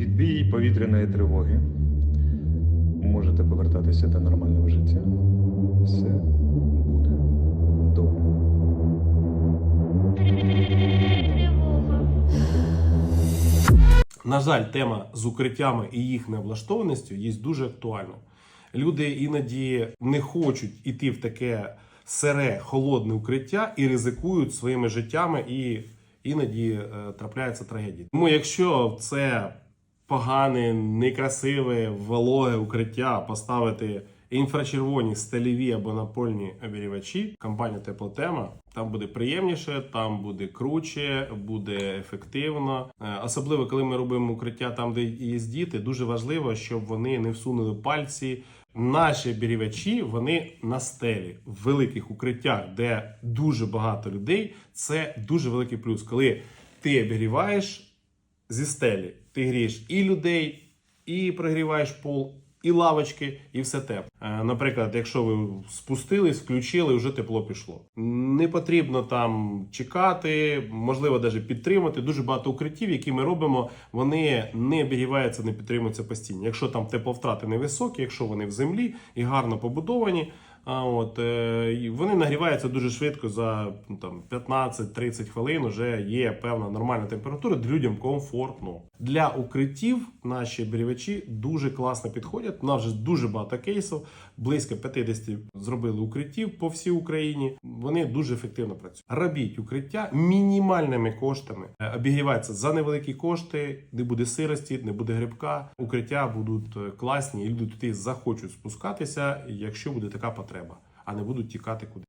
Відбій повітряної тривоги. Можете повертатися до нормального життя. Все буде добре. На жаль, тема з укриттями і їх необлаштованістю є дуже актуальна. Люди іноді не хочуть іти в таке сире, холодне укриття і ризикують своїми життями, і іноді е, трапляються трагедії. Тому якщо це погане, некрасиве, вологе укриття поставити інфрачервоні стелеві або напольні обігрівачі, компанія Теплотема, там буде приємніше, там буде круче, буде ефективно. Е, Особливо, коли ми робимо укриття там, де є діти, дуже важливо, щоб вони не всунули пальці. Наші обігрівачі, вони на стелі в великих укриттях, де дуже багато людей. Це дуже великий плюс. Коли ти обігріваєш зі стелі, ти грієш і людей, і прогріваєш пол, і лавочки, і все тепло. Е, Наприклад, якщо ви спустились, включили, вже тепло пішло. Не потрібно там чекати, можливо, навіть підтримати. Дуже багато укриттів, які ми робимо, вони не обігріваються, не підтримуються постійно. Якщо там тепловтрати невисокі, якщо вони в землі і гарно побудовані. А от е, вони нагріваються дуже швидко за ну, там 15-30 хвилин. Вже є певна нормальна температура, де людям комфортно. Для укриттів наші обігрівачі дуже класно підходять. У нас вже дуже багато кейсів, близько 50 зробили укриттів по всій Україні. Вони дуже ефективно працюють. Робіть укриття мінімальними коштами. Е, Обігрівається за невеликі кошти, не буде сирості, не буде грибка. Укриття будуть е, класні, і люди туди захочуть спускатися, якщо буде така потреба, а не будуть тікати куди.